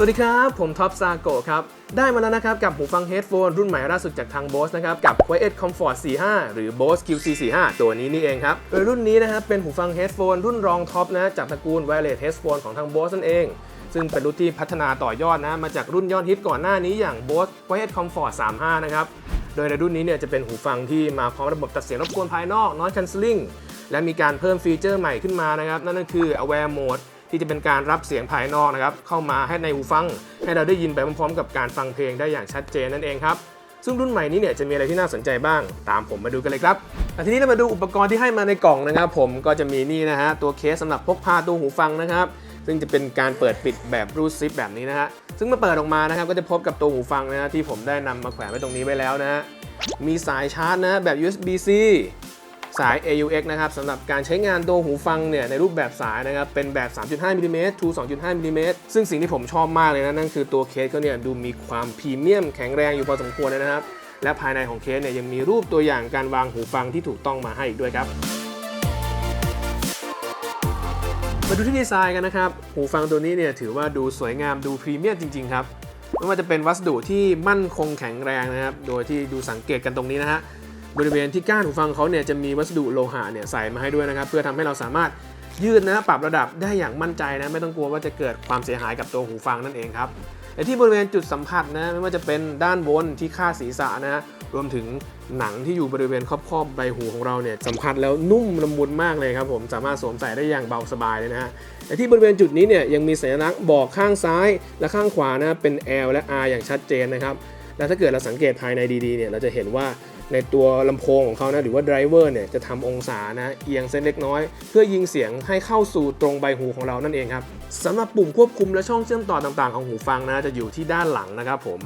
สวัสดีครับ ผมท็อปซาโกครับ ได้มาแล้วนะครับ กับหูฟังเฮดโฟนรุ่นใหม่ล่าสุดจากทาง Bose นะครับ กับ Quiet Comfort 45 หรือ Bose QC 45 ตัวนี้นี่เองครับ โดยรุ่นนี้นะครับ เป็นหูฟังเฮดโฟนรุ่นรองท็อปนะจากตระกูล Wireless Headphone ของทาง Bose นั่นเอง ซึ่งเป็นรุ่นที่พัฒนาต่อยอดนะ มาจากรุ่นยอดฮิตก่อนหน้านี้อย่าง Bose Quiet Comfort 35 นะครับ โดยในรุ่นนี้เนี่ยจะเป็นหูฟังที่มาพร้อมระบบตัดเสียงรบกวนภายนอก Noise Cancelling และมีการเพิ่มฟีเจอร์ใหม่ขึ้นมานะครับนั่นก็คือ Aware Mode ที่จะเป็นการรับเสียงภายนอกนะครับเข้ามาให้ในหูฟัง ให้เราได้ยินไปพร้อมๆ กับการฟังเพลงได้อย่างชัดเจนนั่นเองครับซึ่งรุ่นใหม่นี้เนี่ยจะมีอะไรที่น่าสนใจบ้าง ตามผมมาดูกันเลยครับทีนี้เรามาดูอุปกรณ์ที่ให้มาในกล่องนะครับ ผมก็จะมีนี่นะฮะตัวเคสสำหรับพกพาตัวหูฟังนะครับ ซึ่งจะเป็นการเปิดปิดแบบรูดซิปแบบนี้นะฮะซึ่งเมื่อเปิดออกมานะครับก็จะพบกับตัวหูฟังนะฮะที่ผมได้นำมาแขวนไว้ตรงนี้ไว้แล้วนะฮะมีสายชาร์จนะแบบ USB-C สาย AUX นะครับสำหรับการใช้งานตัวหูฟังเนี่ยในรูปแบบสายนะครับเป็นแบบ 3.5มิลลิเมตร to 2.5มิลลิเมตรซึ่งสิ่งที่ผมชอบมากเลยนะนั่นคือตัวเคสก็เนี่ยดูมีความพรีเมียมแข็งแรงอยู่พอสมควรเลยนะครับ และภายในของเคสเนี่ยยังมีรูปตัวอย่างการวางหูฟังที่ถูกต้องมาให้อีกด้วยครับมาดูที่ดีไซน์กันนะครับ หูฟังตัวนี้เนี่ยถือว่าดูสวยงามดูพรีเมียมจริง ๆ ครับไม่ว่าจะเป็นวัสดุที่มั่นคงแข็งแรงนะครับ โดยที่ดูสังเกตกันตรงนี้นะฮะ บริเวณที่ก้านหูฟังเขาเนี่ยจะมีวัสดุโลหะเนี่ยใส่มาให้ด้วยนะครับ เพื่อทำให้เราสามารถยืดนะปรับระดับได้อย่างมั่นใจนะ ไม่ต้องกลัวว่าจะเกิดความเสียหายกับตัวหูฟังนั่นเองครับและที่บริเวณจุดสัมผัสนะไม่ว่าจะเป็นด้านบนที่ค่าดศีรษะนะฮะรวมถึงหนังที่อยู่บริเวณครอบๆใบหูของเราเนี่ยสัมผัสแล้วนุ่มละมุนมากเลยครับผมสามารถสวมใส่ได้อย่างเบาสบายเลยนะฮะและที่บริเวณจุดนี้เนี่ยยังมีสัญลักษณ์บอกข้างซ้ายและข้างขวานะเป็น L และ R อย่างชัดเจนนะครับและถ้าเกิดเราสังเกตภายในดีๆเนี่ยเราจะเห็นว่า ในตัวลำโพงของเขานะหรือว่าไดรเวอร์เนี่ยจะทำองศานะเอียงเส้นเล็กน้อย เพื่อยิงเสียงให้เข้าสู่ตรงใบหูของเรานั่นเองครับสำหรับปุ่มควบคุมและช่องเชื่อมต่อต่างๆ ของหูฟังนะจะอยู่ที่ด้านหลังนะครับผม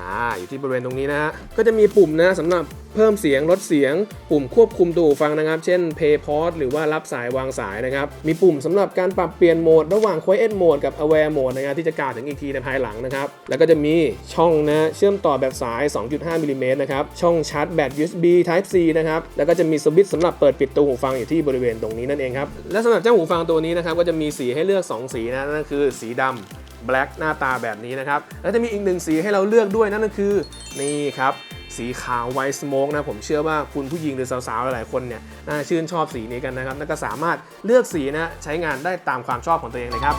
อ่าอยู่ที่บริเวณตรงนี้นะฮะก็จะมีปุ่มนะสำหรับ พิ่มเสียงลดเสียง ปุ่มควบคุมตัวหูฟังนะครับ เช่น Play Pause หรือว่ารับสายวางสายนะครับ มีปุ่มสำหรับการปรับเปลี่ยนโหมด ระหว่าง Quiet Mode กับ Aware Mode นะครับที่จะกล่าวถึงอีกทีในภายหลังนะครับ แล้วก็จะมีช่องนะเชื่อมต่อแบบสาย 2.5มิลลิเมตรนะครับ ช่องชาร์จแบต USB Type C นะครับ แล้วก็จะมีสวิตช์สำหรับเปิดปิดตัวหูฟังอยู่ที่บริเวณตรงนี้นั่นเองครับ และสำหรับเจ้าหูฟังตัวนี้นะครับก็จะมีสีให้เลือก 2 สีนะนั่นคือสีดำ Black หน้าตาแบบนี้นะครับ แล้วจะมีอีกหนึ่งสีให้เราเลือกด้วยนั่นก็คือนี่ครับ สีขาวไวท์สโมกนะผมเชื่อว่าคุณผู้หญิงหรือสาวๆหลายๆคนเนี่ยน่าชื่นชอบสีนี้กันนะครับแล้วก็สามารถเลือกสีนะใช้งานได้ตามความชอบของตัวเองเลยครับ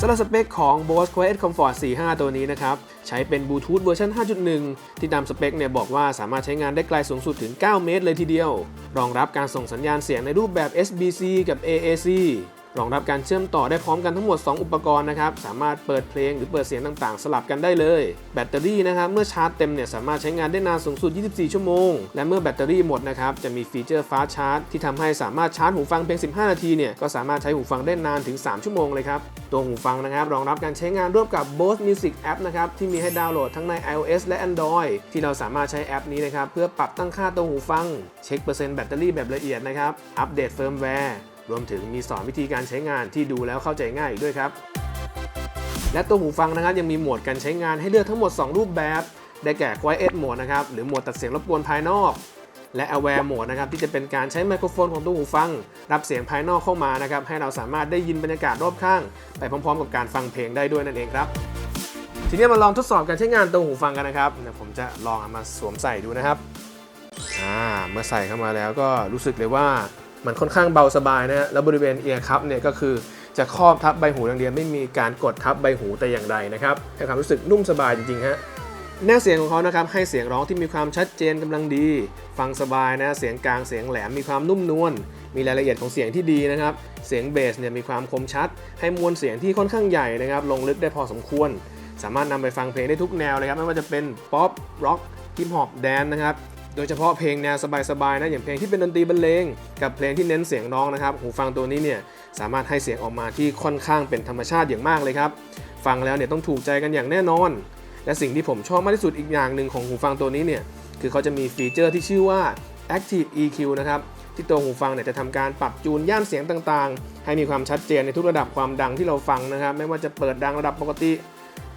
สำหรับสเปคของ Bose Quiet Comfort 45 ตัวนี้นะครับ ใช้เป็นบลูทูธเวอร์ชัน5.1 ที่ตามสเปคเนี่ยบอกว่าสามารถใช้งานได้ไกลสูงสุดถึง 9 เมตรเลยทีเดียว รองรับการส่งสัญญาณเสียงในรูปแบบ SBC กับ AAC รองรับการเชื่อมต่อได้พร้อมกันทั้งหมด 2 อุปกรณ์นะครับ สามารถเปิดเพลงหรือเปิดเสียงต่างๆ สลับกันได้เลย แบตเตอรี่นะครับ เมื่อชาร์จเต็มเนี่ยสามารถใช้งานได้นานสูงสุด 24 ชั่วโมง และเมื่อแบตเตอรี่หมดนะครับ จะมีฟีเจอร์ฟ้าชาร์จ ที่ทำให้สามารถชาร์จหูฟังเพียง 15 นาทีเนี่ย ก็สามารถใช้หูฟังได้นานถึง 3 ชั่วโมงเลยครับ ตัวหูฟังนะครับ รองรับการใช้งานร่วมกับ Bose Music App นะครับ ที่มีให้ดาวน์โหลดทั้งใน iOS และ Android ที่เราสามารถใช้แอปนี้นะครับ เพื่อปรับตั้งค่าตัวหูฟัง เช็คเปอร์เซ็นต์แบตเตอรี่แบบละเอียดนะครับ อัปเดตเฟิร์มแวร์ รวมถึงมีสอนวิธีการใช้งานที่ดูแล้วเข้าใจง่ายอีกด้วยครับ และตัวหูฟังนะครับยังมีโหมดการใช้งานให้เลือกทั้งหมด 2 รูปแบบ ได้แก่ Quiet Mode นะครับหรือโหมดตัดเสียงรบกวนภายนอก และ Aware Mode นะครับที่จะเป็นการใช้ไมโครโฟนของตัวหูฟัง รับเสียงภายนอกเข้ามานะครับให้เราสามารถได้ยินบรรยากาศรอบข้าง ไปพร้อมๆ กับการฟังเพลงได้ด้วยนั่นเองครับทีนี้มาลองทดสอบการใช้งานตัวหูฟังกันนะครับเดี๋ยวผมจะลองเอามาสวมใส่ดูนะครับ อ่า เมื่อใส่เข้ามาแล้วก็รู้สึกเลยว่า มันค่อนข้างเบาสบายนะฮะแล้วบริเวณเอียร์คัพเนี่ยก็คือจะครอบทับใบหูอย่างเดียวไม่มีการกดทับใบหูแต่อย่างใดนะครับให้ความรู้สึกนุ่มสบายจริงๆฮะแนวเสียงของเขานะครับให้เสียงร้องที่มีความชัดเจนกำลังดี ฟังสบายนะเสียงกลางเสียงแหลมมีความนุ่มนวลมีรายละเอียดของเสียงที่ดีนะครับ เสียงเบสเนี่ยมีความคมชัด ให้มวลเสียงที่ค่อนข้างใหญ่นะครับ ลงลึกได้พอสมควร สามารถนำไปฟังเพลงได้ทุกแนวเลยครับไม่ว่าจะเป็นป๊อปร็อกฮิปฮอปแดนนะครับ โดยเฉพาะเพลงแนวสบายๆนะอย่างเพลงที่เป็นดนตรีบรรเลงกับเพลงที่เน้นเสียงร้องนะครับ หูฟังตัวนี้เนี่ยสามารถให้เสียงออกมาที่ค่อนข้างเป็นธรรมชาติอย่างมากเลยครับ ฟังแล้วเนี่ยต้องถูกใจกันอย่างแน่นอน และสิ่งที่ผมชอบมากที่สุดอีกอย่างหนึ่งของหูฟังตัวนี้เนี่ยคือเขาจะมีฟีเจอร์ที่ชื่อว่า Active EQ นะครับที่ตัวหูฟังเนี่ยจะทำการปรับจูนย่านเสียงต่างๆ ให้มีความชัดเจนในทุกระดับความดังที่เราฟังนะครับ ไม่ว่าจะเปิดดังระดับปกติ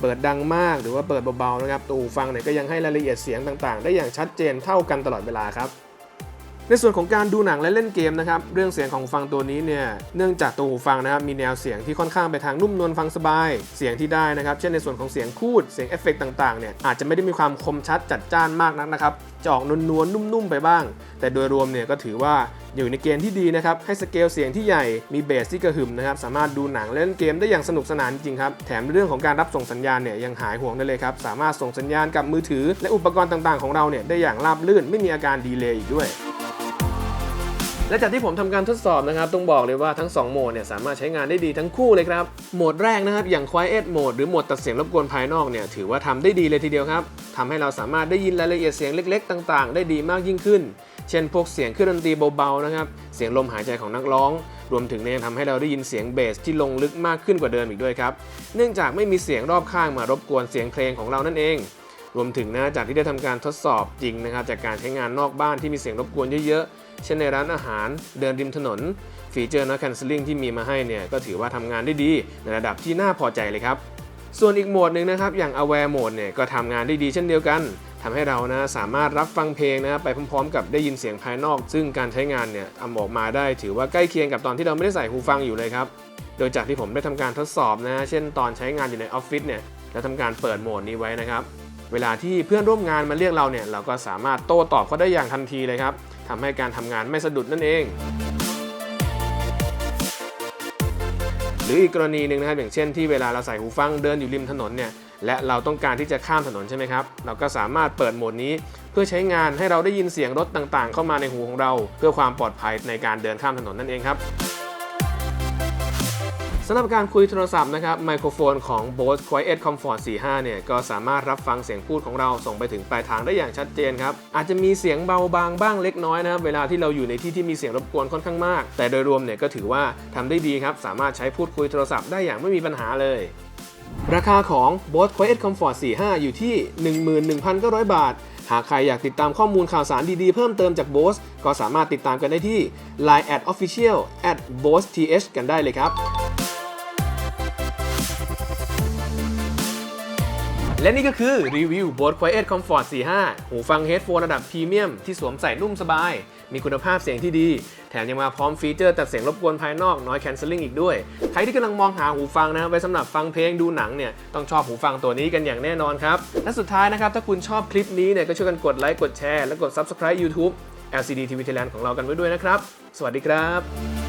เปิดดังมากหรือว่าเปิดเบาๆนะครับตัวหูฟังเนี่ยก็ยังให้รายละเอียดเสียงต่างๆ ได้อย่างชัดเจนเท่ากันตลอดเวลาครับ ในส่วนของการดูหนังและเล่นเกมนะครับเรื่องเสียงของฟังตัวนี้เนี่ยเนื่องจากตัวหูฟังนะครับมีแนวเสียงที่ค่อนข้างไปทางนุ่มนวลฟังสบาย เสียงที่ได้นะครับเช่นในส่วนของเสียงคูดเสียงเอฟเฟกต์ต่างๆเนี่ยอาจจะไม่ได้มีความคมชัดจัดจ้านมากนักนะครับจะออกนวลๆนุ่มๆไปบ้าง แต่โดยรวมเนี่ยก็ถือว่าอยู่ในเกณฑ์ที่ดีนะครับให้สเกลเสียงที่ใหญ่มีเบสที่กระหึ่มนะครับสามารถดูหนังเล่นเกมได้อย่างสนุกสนานจริงครับแถมเรื่องของการรับส่งสัญญาณเนี่ยยังหายห่วงได้เลยครับสามารถส่งสัญญาณกับมือถือ และอุปกรณ์ต่างๆของเราเนี่ยได้อย่างราบรื่นไม่มีอาการดีเลย์อีกด้วย และจากที่ผมทำการทดสอบนะครับต้องบอกเลยว่าทั้ง 2 โหมดเนี่ยสามารถใช้งานได้ดีทั้งคู่เลยครับ โหมดแรกนะครับอย่าง Quiet Mode หรือโหมดตัดเสียงรบกวนภายนอกเนี่ยถือว่าทำได้ดีเลยทีเดียวครับทำให้เราสามารถได้ยินรายละเอียดเสียงเล็ก ๆ ต่างๆ ได้ดีมากยิ่งขึ้น เช่นพวกเสียงเครื่องดนตรีเบาๆนะครับเสียงลมหายใจของนักร้องรวมถึงเนี่ยยังทำให้เราได้ยินเสียงเบสที่ลงลึกมากขึ้นกว่าเดิมอีกด้วยครับ เนื่องจากไม่มีเสียงรอบข้างมารบกวนเสียงเพลงของเรานั่นเอง รวมถึงนะจากที่ได้ทำการทดสอบจริงนะครับ จากการใช้งานนอกบ้านที่มีเสียงรบกวนเยอะๆ เช่นในร้านอาหารเดินริมถนน ฟีเจอร์ noise cancelling ที่มีมาให้เนี่ยก็ถือว่าทำงานได้ดีในระดับที่น่าพอใจเลยครับส่วนอีกโหมดหนึ่งนะครับอย่าง aware mode เนี่ยก็ทำงานได้ดีเช่นเดียวกันทำให้เรานะสามารถรับฟังเพลงนะไปพร้อมๆ กับได้ยินเสียงภายนอก ซึ่งการใช้งานเนี่ยทำออกมาได้ถือว่าใกล้เคียงกับตอนที่เราไม่ได้ใส่หูฟังอยู่เลยครับ โดยจากที่ผมได้ทำการทดสอบนะ เช่นตอนใช้งานอยู่ในออฟฟิศเนี่ยแล้วทำการเปิดโหมดนี้ไว้นะครับ เวลาที่เพื่อนร่วมงานมาเรียกเราเนี่ยเราก็สามารถโต้ตอบเขาได้อย่างทันทีเลยครับทำให้การทำงานไม่สะดุดนั่นเอง หรืออีกกรณีหนึ่งนะครับอย่างเช่นที่เวลาเราใส่หูฟังเดินอยู่ริมถนนเนี่ยและเราต้องการที่จะข้ามถนนใช่ไหมครับ เราก็สามารถเปิดโหมดนี้ เพื่อใช้งานให้เราได้ยินเสียงรถต่างๆ เข้ามาในหูของเรา เพื่อความปลอดภัยในการเดินข้ามถนนนั่นเองครับ สำหรับการคุยโทรศัพท์นะครับไมโครโฟนของ Bose Quiet Comfort 45 เนี่ยก็สามารถรับฟังเสียงพูดของเราส่งไปถึงปลายทางได้อย่างชัดเจนครับ อาจจะมีเสียงเบาบางบ้างเล็กน้อยนะครับเวลาที่เราอยู่ในที่ที่มีเสียงรบกวนค่อนข้างมาก แต่โดยรวมเนี่ยก็ถือว่าทำได้ดีครับ สามารถใช้พูดคุยโทรศัพท์ได้อย่างไม่มีปัญหาเลย ราคาของ Bose Quiet Comfort 45 อยู่ที่ 11,900 บาทหากใครอยากติดตามข้อมูลข่าวสารดีๆ เพิ่มเติมจาก Bose ก็สามารถติดตามกันได้ที่ Line at official at bose th กันได้เลยครับ และนี่ก็คือรีวิว Bose Quiet Comfort 45 หูฟังเฮดโฟนระดับพรีเมียมที่สวมใส่นุ่มสบาย มีคุณภาพเสียงที่ดี แถมยังมาพร้อมฟีเจอร์ตัดเสียงรบกวนภายนอก Noise Cancelling อีกด้วย ใครที่กำลังมองหาหูฟังนะไว้สำหรับฟังเพลงดูหนังเนี่ยต้องชอบหูฟังตัวนี้กันอย่างแน่นอนครับ และสุดท้ายนะครับถ้าคุณชอบคลิปนี้เนี่ยก็ช่วยกันกดไลค์กดแชร์และกด Subscribe YouTube LCD TV Thailand ของเรากันไว้ด้วยนะครับ สวัสดีครับ